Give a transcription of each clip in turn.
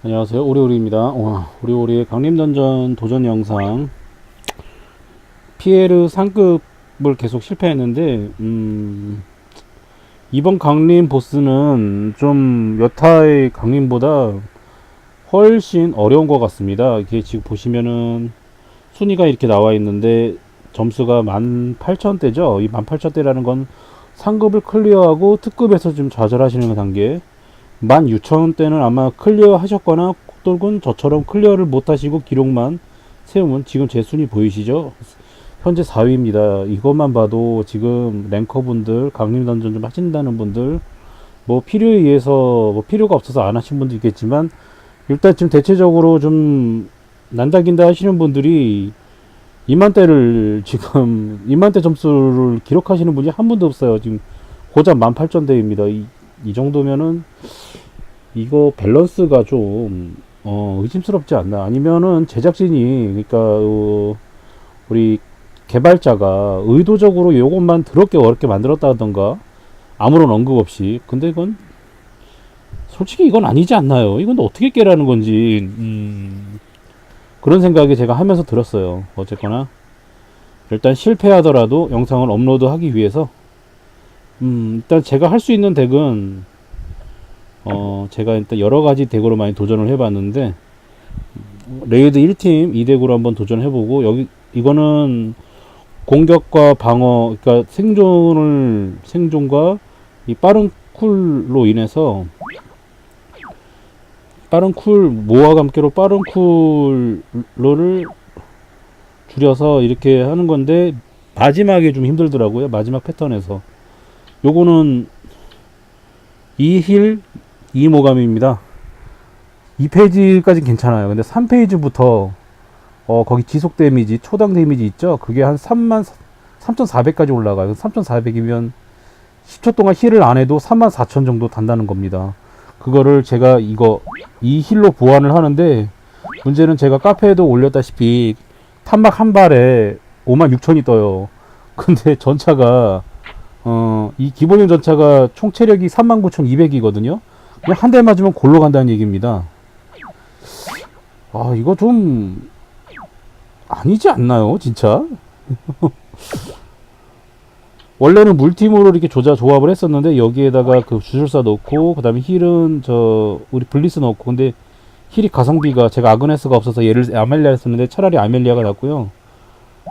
안녕하세요. 오리오리입니다. 와, 오리오리의 강림던전 도전 영상. 피에르 상급을 계속 실패했는데 음, 이번 강림 보스는 좀 여타의 강림보다 훨씬 어려운 것 같습니다. 이게 지금 보시면은 순위가 이렇게 나와 있는데 점수가 18,000대죠? 이 18,000대라는 건 상급을 클리어하고 특급에서 좀 좌절하시는 단계 16,000원대는 아마 클리어 하셨거나 또는 저처럼 클리어를 못 하시고 기록만 세우면 지금 제 순위 보이시죠? 현재 4위입니다. 이것만 봐도 지금 랭커분들, 강림 던전 좀 하신다는 분들, 뭐 필요에 의해서 뭐 필요가 없어서 안 하신 분도 있겠지만 일단 지금 대체적으로 좀 난다긴다 하시는 분들이 2만대를 지금 2만대 점수를 기록하시는 분이 한 분도 없어요. 지금 고작 18,000대입니다. 이, 이 정도면은 이거 밸런스가 좀 어, 의심스럽지 않나. 아니면은 제작진이 그러니까 어, 우리 개발자가 의도적으로 요것만 더럽게 어렵게 만들었다던가 아무런 언급 없이. 근데 이건 솔직히 이건 아니지 않나요? 이건 어떻게 깨라는 건지 음, 그런 생각이 제가 하면서 들었어요. 어쨌거나. 일단 실패하더라도 영상을 업로드하기 위해서 음, 일단 제가 할 수 있는 덱은 어, 제가 일단 여러 가지 덱으로 많이 도전을 해봤는데, 레이드 1팀 2덱으로 한번 도전해보고, 여기, 이거는 공격과 방어, 그러니까 생존을, 생존과 이 빠른 쿨로 인해서, 빠른 쿨, 모아 감기로 빠른 쿨로를 줄여서 이렇게 하는 건데, 마지막에 좀 힘들더라고요. 마지막 패턴에서. 요거는 2힐 2모감입니다. 2페이지까지 괜찮아요. 근데 3페이지부터 어 거기 지속 데미지, 초당 데미지 있죠? 그게 한 3만 3,400까지 올라가요. 3,400이면 10초 동안 힐을 안 해도 34,000 정도 단다는 겁니다. 그거를 제가 이거 이 힐로 보완을 하는데 문제는 제가 카페에도 올렸다시피 탄막 한 발에 56,000이 떠요. 근데 전차가 어, 이 기본형 전차가 총 체력이 39,200이거든요. 그냥 한대 맞으면 골로 간다는 얘기입니다. 아, 이거 좀 아니지 않나요, 진짜? 원래는 물팀으로 이렇게 조자 조합을 했었는데 여기에다가 그 주술사 넣고 그다음에 힐은 저 우리 블리스 넣고 근데 힐이 가성비가 제가 아그네스가 없어서 얘를 아멜리아 했었는데 차라리 아멜리아가 낫고요.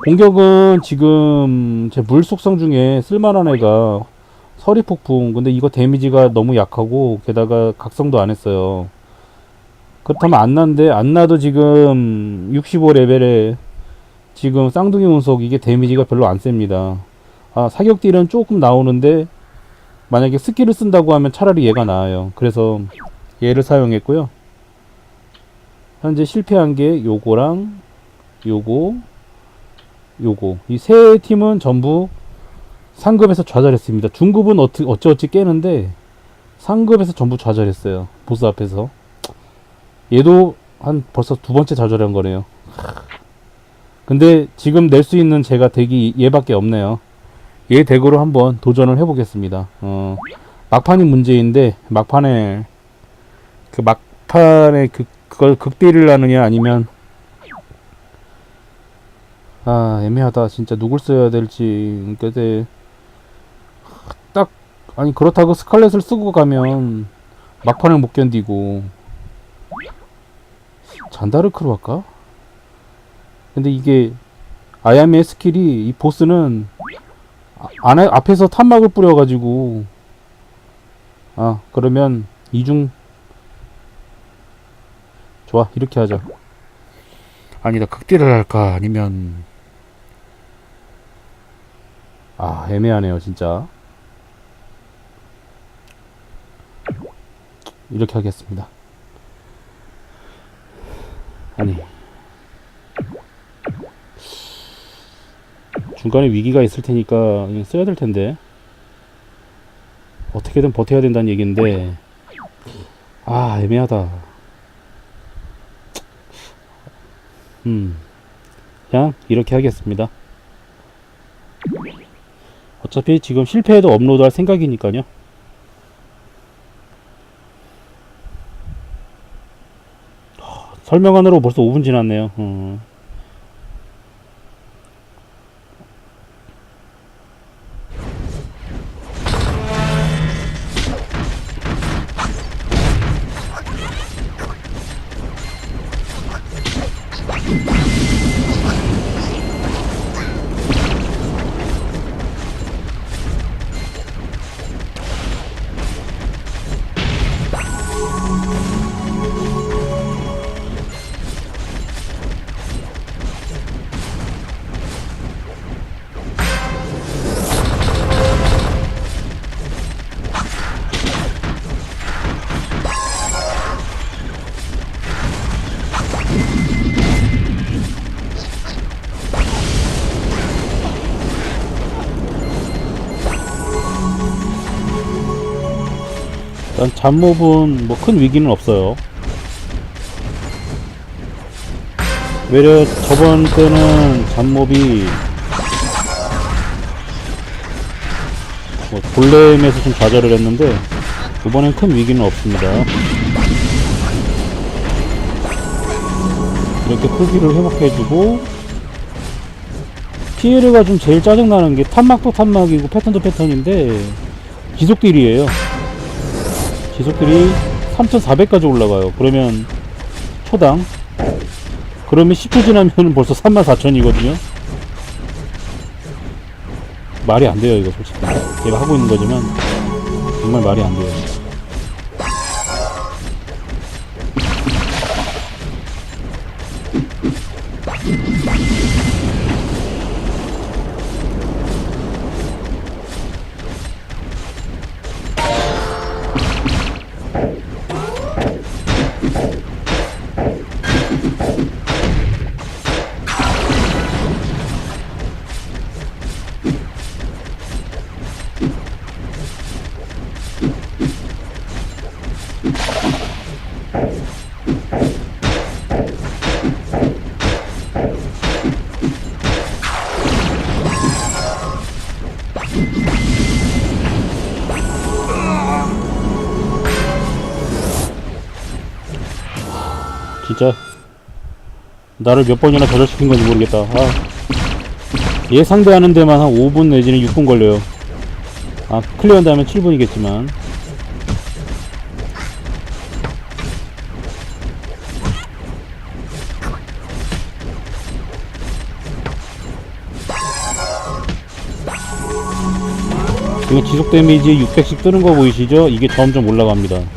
공격은 지금 제 물 속성 중에 쓸만한 애가 서리 폭풍. 근데 이거 데미지가 너무 약하고 게다가 각성도 안 했어요. 그렇다면 안 난데 안 나도 지금 65 레벨에 지금 쌍둥이 운석 이게 데미지가 별로 안 셉니다. 아, 사격 딜은 조금 나오는데 만약에 스킬을 쓴다고 하면 차라리 얘가 나아요. 그래서 얘를 사용했고요. 현재 실패한 게 요거랑 요거 요거 이 세 팀은 전부 상급에서 좌절했습니다. 중급은 어찌 어찌어찌 깨는데 상급에서 전부 좌절했어요. 보스 앞에서 얘도 한 벌써 두 번째 좌절한 거네요. 근데 지금 낼 수 있는 제가 덱이 얘밖에 없네요. 얘 덱으로 한번 도전을 해보겠습니다. 어, 막판이 문제인데 막판에 그 막판에 그 그걸 극딜을 하느냐 아니면 아 애매하다. 진짜 누굴 써야 될지. 그때 딱 아니 그렇다고 스칼렛을 쓰고 가면 막판을 못 견디고. 잔다르크로 할까? 근데 이게 아야미의 스킬이 이 보스는 아- 안에 앞에서 탄막을 뿌려가지고. 아 그러면 이중. 좋아 이렇게 하자. 아니다 극딜을 할까? 아니면 아 애매하네요 진짜. 이렇게 하겠습니다. 아니. 중간에 위기가 있을 테니까 그냥 써야 될 텐데. 어떻게든 버텨야 된다는 얘기인데. 아 애매하다. 음. 그냥 이렇게 하겠습니다 어차피 지금 실패해도 업로드할 생각이니까요. 설명하느라고 벌써 5분 지났네요. 어. 일단 잡몹은 뭐 큰 위기는 없어요. 외려 저번 때는 잡몹이 뭐 골렘에서 좀 좌절을 했는데 이번엔 큰 위기는 없습니다. 이렇게 크기를 회복해주고 피에르가 좀 제일 짜증나는 게 탄막도 탄막이고 패턴도 패턴인데 지속 딜이에요. 지속들이 3,400까지 올라가요. 그러면 초당 그러면 10초 지나면 벌써 34,000이거든요. 말이 안 돼요, 이거 솔직히. 제가 하고 있는 거지만 정말 말이 안 돼요. 진짜 나를 몇 번이나 저절시킨 건지 모르겠다. 아, 얘 상대 하는 데만 한 5분 내지는 6분 걸려요. 아, 클리어한다 하면 7분이겠지만. 이거 지속 데미지 600씩 뜨는 거 보이시죠? 이게 점점 올라갑니다.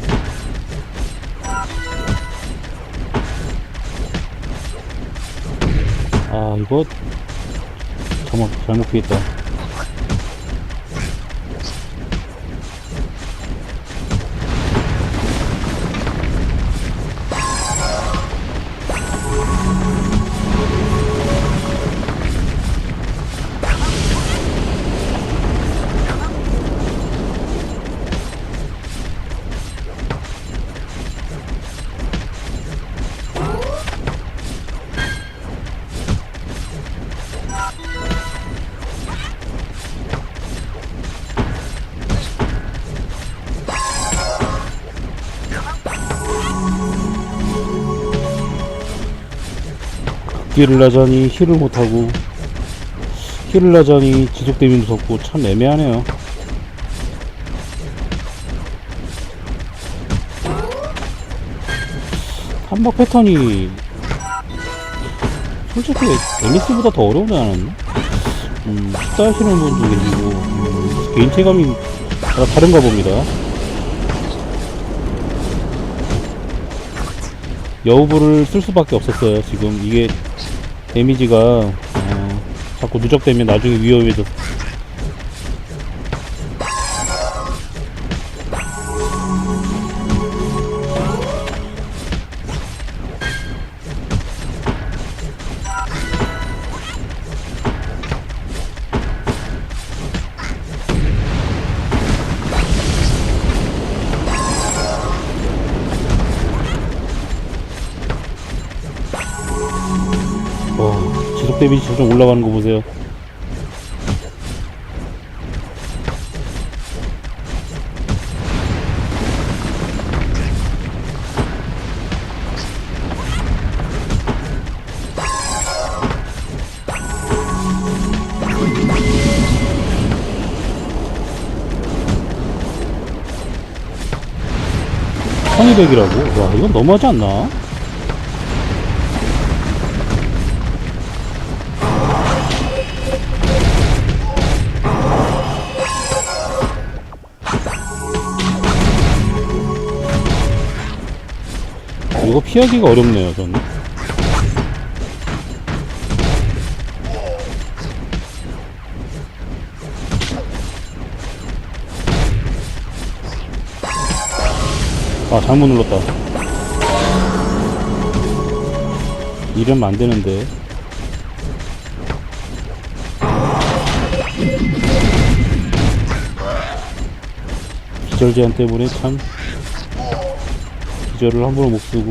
이거 잘못 잘못 피했다. 딜을 하자니 힐을 못하고 힐을 하자니 지속 데미지 무섭고 참 애매하네요. 한박 패턴이 솔직히 앨리스보다 더 어려우지 않았나? 음, 쉽다 하시는 분도 계시고 음, 개인 체감이 다 다른가 봅니다. 여우부를 쓸 수밖에 없었어요. 지금 이게 데미지가 어, 자꾸 누적되면 나중에 위험해져. 와, 데미지 점점 올라가는 거 보세요 천이백이라고? 와 이건 너무하지 않나? 이거 피하기가 어렵네요, 저는. 아, 잘못 눌렀다. 이러면 안 되는데. 기절 제한 때문에 참 기절을 함부로 못 쓰고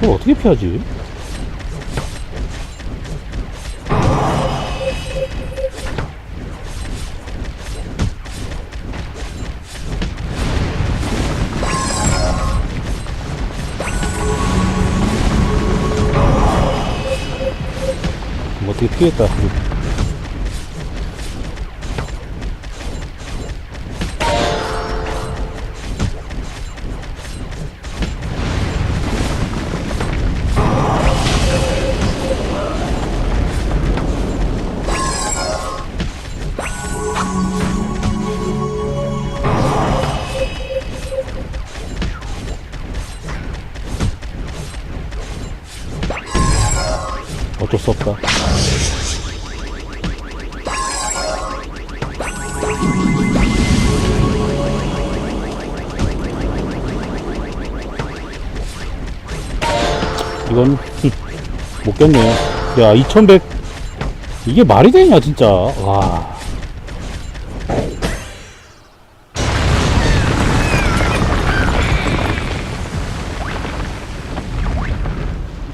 이거 어떻게 피하지? 뭐어 이건 못 깼네요. 야, 2100 이게 말이 되냐 진짜. 와.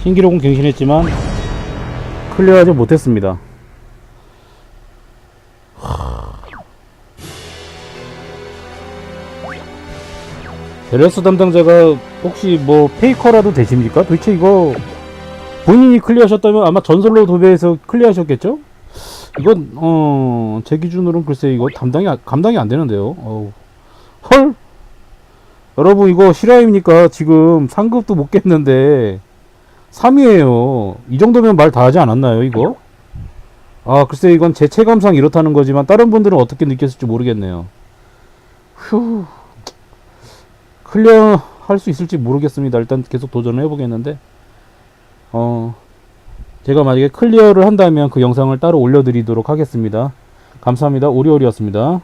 신기록은 갱신했지만 클리어하지 못했습니다. 델레스 담당자가 혹시 뭐 페이커라도 되십니까? 도대체 이거 본인이 클리어하셨다면 아마 전설로 도배해서 클리어하셨겠죠? 이건 어, 제 기준으로는 글쎄 이거 감당이 안- 감당이 안 되는데요. 어우. 헐. 여러분 이거 실화입니까? 지금 상급도 못 깼는데 3위에요. 이 정도면 말 다 하지 않았나요, 이거? 아, 글쎄 이건 제 체감상 이렇다는 거지만 다른 분들은 어떻게 느꼈을지 모르겠네요. 휴. 클리어 할 수 있을지 모르겠습니다. 일단 계속 도전을 해보겠는데, 어, 제가 만약에 클리어를 한다면 그 영상을 따로 올려드리도록 하겠습니다. 감사합니다. 오리오리였습니다.